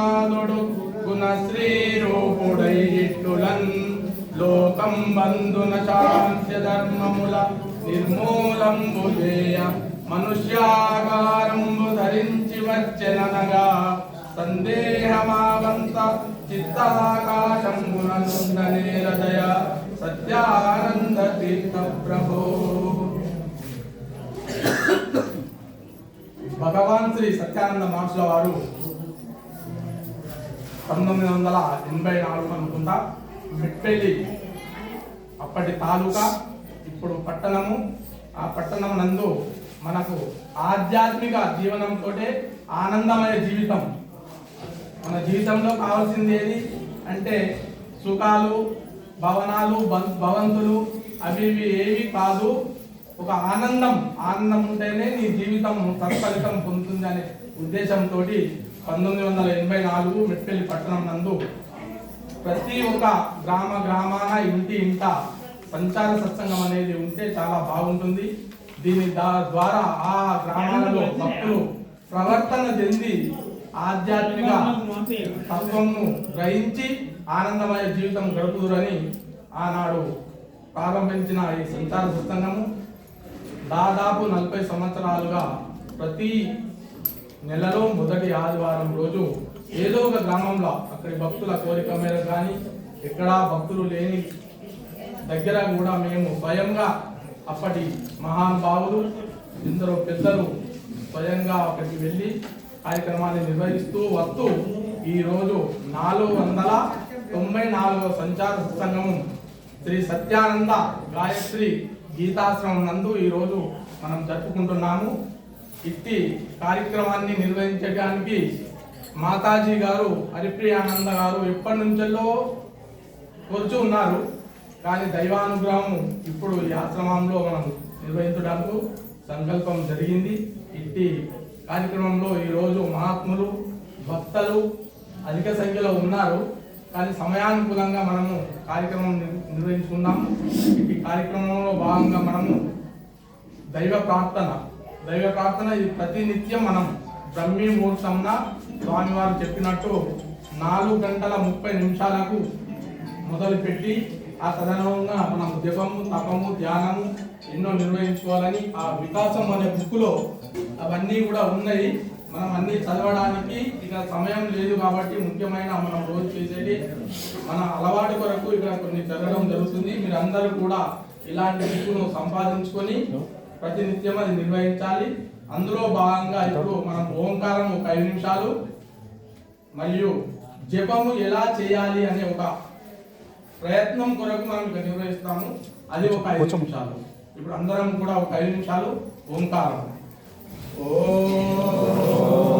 శ్రీకాంతాదయాదినాథుడు గుణశ్రీ రూపుడై లోకం బంధున శాంత్య ధర్మముల నిర్మూలంబు చేయ. మనుష్యాకారంబు ధరించి వచ్చెననగా సందేహమావంత చిత్తాకాశంబునందనే హృదయ సత్యానంద తీర్థ ప్రభో. భగవాన్ శ్రీ సత్యానంద మహర్షుల వారు పంతొమ్మిది వందల ఎనభై నాలుగు అనుకుంటా మెట్పల్లి అప్పటి తాలూకా ఇప్పుడు పట్టణము. ఆ పట్టణం నందు మనకు ఆధ్యాత్మిక జీవనంతో ఆనందమయ జీవితం. మన జీవితంలో కావాల్సింది ఏది అంటే సుఖాలు భవనాలు భవంతులు అవి ఇవి ఏవి కాదు. ఒక ఆనందం ఆనందం ఉంటేనే నీ జీవితం సత్ఫలితం పొందుతుంది అనే ఉద్దేశంతో పంతొమ్మిది వందల ఎనభై నాలుగు మెట్పల్లి పట్టణం నందు ప్రతి ఒక్క గ్రామ గ్రామాన ఇంటి ఇంట సంచార సత్సంగం అనేది ఉంటే చాలా బాగుంటుంది. దీని ద్వారా ఆ గ్రామాలలో భక్తులు ప్రవర్తన చెంది ఆధ్యాత్మిక తత్వము గ్రహించి ఆనందమయ జీవితం గడుపుదురని ఆనాడు ప్రారంభించిన ఈ సంచార సత్సంగము. దాదాపు నలభై సంవత్సరాలుగా ప్రతి నెలలో మొదటి ఆదివారం రోజు ఏదో ఒక గ్రామంలో అక్కడి భక్తుల కోరిక మేరకు కానీ ఎక్కడా భక్తులు లేని దగ్గర కూడా మేము స్వయంగా అప్పటి మహానుభావులు ఎందరో పెద్దలు స్వయంగా అక్కడికి వెళ్ళి కార్యక్రమాన్ని నిర్వహిస్తూ వస్తూ ఈరోజు నాలుగు వందల తొంభై నాలుగవ సంచార సత్సంగము శ్రీ సత్యానంద గాయత్రి గీతాశ్రమం నందు ఈరోజు మనం జరుపుకుంటున్నాము. ఇట్టి కార్యక్రమాన్ని నిర్వహించడానికి మాతాజీ గారు హరిప్రియానంద గారు ఎప్పటి నుంచెల్లో కోరుచూ ఉన్నారు. కానీ దైవానుగ్రహం ఇప్పుడు ఈ ఆశ్రమంలో మనం నిర్వహించడానికి సంకల్పం జరిగింది. ఇట్టి కార్యక్రమంలో ఈరోజు మహాత్ములు భక్తలు అధిక సంఖ్యలో ఉన్నారు. కానీ సమయానుకూలంగా మనము కార్యక్రమం నిర్వహించుకున్నాము ఈ కార్యక్రమంలో భాగంగా మనము దైవ ప్రార్థన దైవ ప్రార్థన ఇది ప్రతి నిత్యం మనం బ్రహ్మీ ముహూర్తంన స్వామివారు చెప్పినట్టు నాలుగు గంటల ముప్పై నిమిషాలకు మొదలుపెట్టి ఆ తదనుగుణంగా మనం జపము తపము ధ్యానము ఎన్నో నిర్వహించుకోవాలని ఆ వికాసం అనే బుక్లో అవన్నీ కూడా ఉన్నాయి. మనం అన్ని చదవడానికి ఇక సమయం లేదు కాబట్టి ముఖ్యమైన మనం రోజు చేసేది మన అలవాటు కొరకు ఇక్కడ కొన్ని చదవడం జరుగుతుంది. మీరు అందరూ కూడా ఇలాంటి బుక్కును సంపాదించుకొని ప్రతినిత్యం అది నిర్వహించాలి. అందులో భాగంగా ఇప్పుడు మనం ఓంకారం ఒక ఐదు నిమిషాలు మరియు జపము ఎలా చేయాలి అనే ఒక ప్రయత్నం కొరకు మనం ఇక్కడ నిర్వహిస్తాము. అది ఒక ఐదు నిమిషాలు. ఇప్పుడు అందరం కూడా ఒక ఐదు నిమిషాలు ఓంకారం. ఓం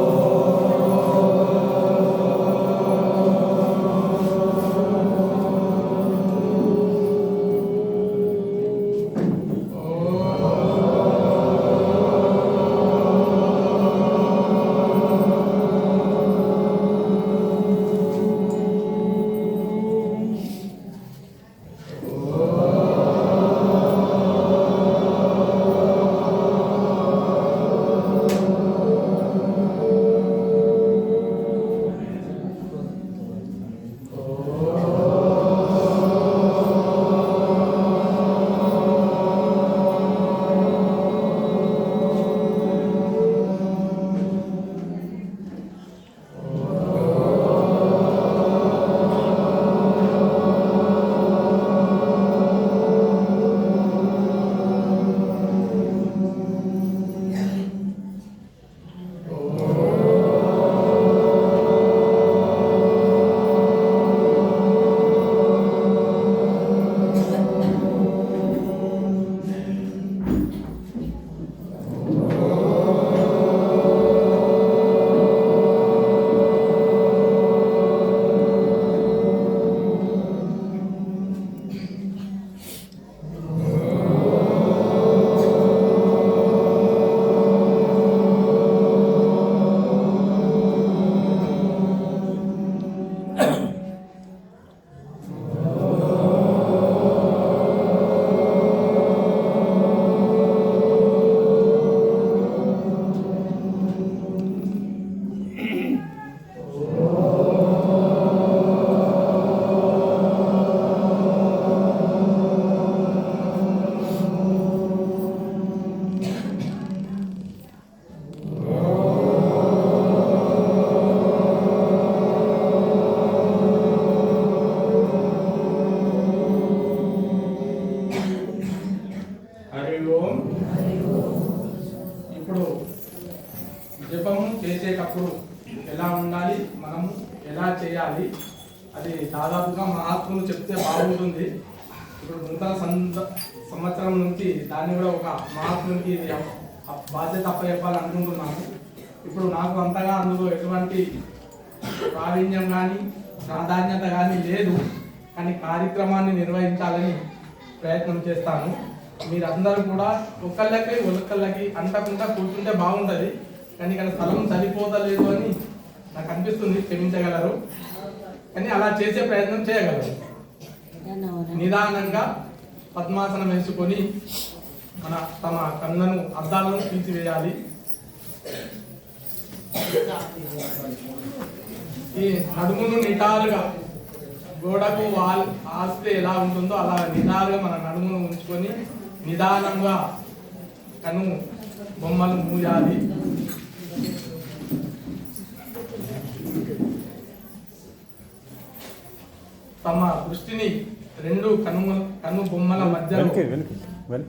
మనము ఎలా చేయాలి? అది దాదాపుగా మహాత్ములు చెప్తే బాగుంటుంది. ఇప్పుడు నూతన సంవత్సరం నుంచి దాన్ని కూడా ఒక మహాత్మునికి అప్- బాధ్యత అప్పచెప్పాలనుకుంటున్నాను ఇప్పుడు నాకు అంతగా అందులో ఎటువంటి ప్రావీణ్యం కానీ ప్రాధాన్యత కానీ లేదు. కానీ కార్యక్రమాన్ని నిర్వహించాలని ప్రయత్నం చేస్తాను. మీరందరూ కూడా ఒకళ్ళకి ఒకళ్ళకి అంటకుండా కూర్చుంటే బాగుంటుంది. కానీ ఇక్కడ స్థలం సరిపోతలేదు అని నాకు అనిపిస్తుంది క్షమించగలరు. కానీ అలా చేసే ప్రయత్నం చేయగలరు. నిదానంగా పద్మాసనం వేసుకొని మన తమ కళ్ళను అద్దాలను తీసివేయాలి. ఈ నడుమును నిటారుగా గోడకు వాల్ ఆస్తే ఎలా ఉంటుందో అలా నిటారుగా మన నడుమును ఉంచుకొని నిదానంగా కను బొమ్మలు మూయాలి. తమ దృష్టిని రెండు కను కను బొమ్మల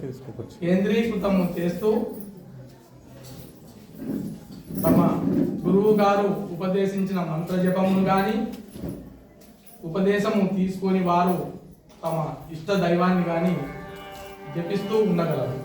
తీసుకోవచ్చు కేంద్రీకృతము చేస్తూ తమ గురువు గారు ఉపదేశించిన మంత్ర జపమును గాని ఉపదేశము తీసుకొని వారు తమ ఇష్ట దైవాన్ని గాని జపిస్తూ ఉండగలరు.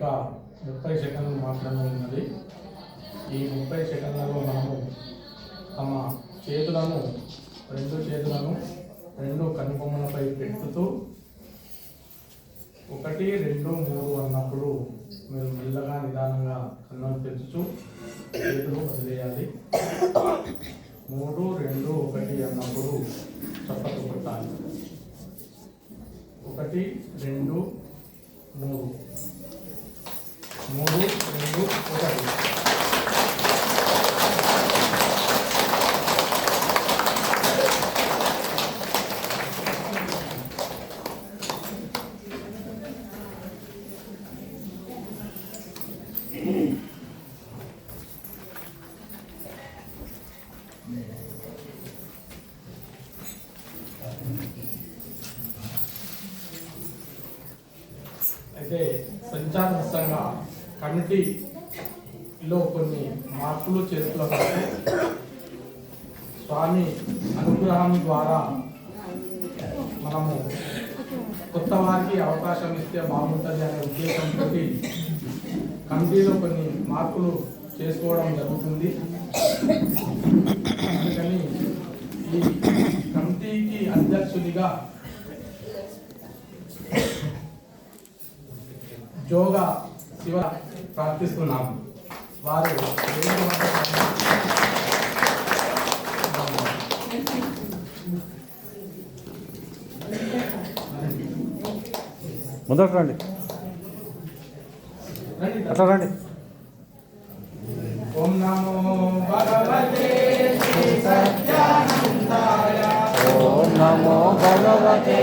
ఇంకా ముప్పై సెకండ్లు మాత్రమే ఉన్నది. ఈ ముప్పై సెకండ్లలో మనము తమ చేతులను రెండు చేతులను రెండు కనుబొమ్మలపై పెట్టుతూ ఒకటి రెండు మూడు అన్నప్పుడు మీరు మెల్లగా నిదానంగా కన్నులు తెచ్చుతూ చేతులు వదిలేయాలి. మూడు రెండు ఒకటి అన్నప్పుడు చప్పట్లు కొట్టాలి. ఒకటి రెండు మూడు రెండు ఒకటి అయితే సంచాలకంగా కమిటీలో కొన్ని మార్పులు చేస్తున్నప్పుడు స్వామి అనుగ్రహం ద్వారా మనము కొత్త వారికి అవకాశం ఇస్తే బాగుంటుంది అనే ఉద్దేశంతో కమిటీలో కొన్ని మార్పులు చేసుకోవడం జరుగుతుంది. అందుకని ఈ కమిటీకి అధ్యక్షుడిగా జోగా శివ ప్రార్థిస్తున్నాము వారు ముందరకు రండి. అట్లా రండి. ఓం నమో భగవతే సత్యానందాయ. ఓం నమో భగవతే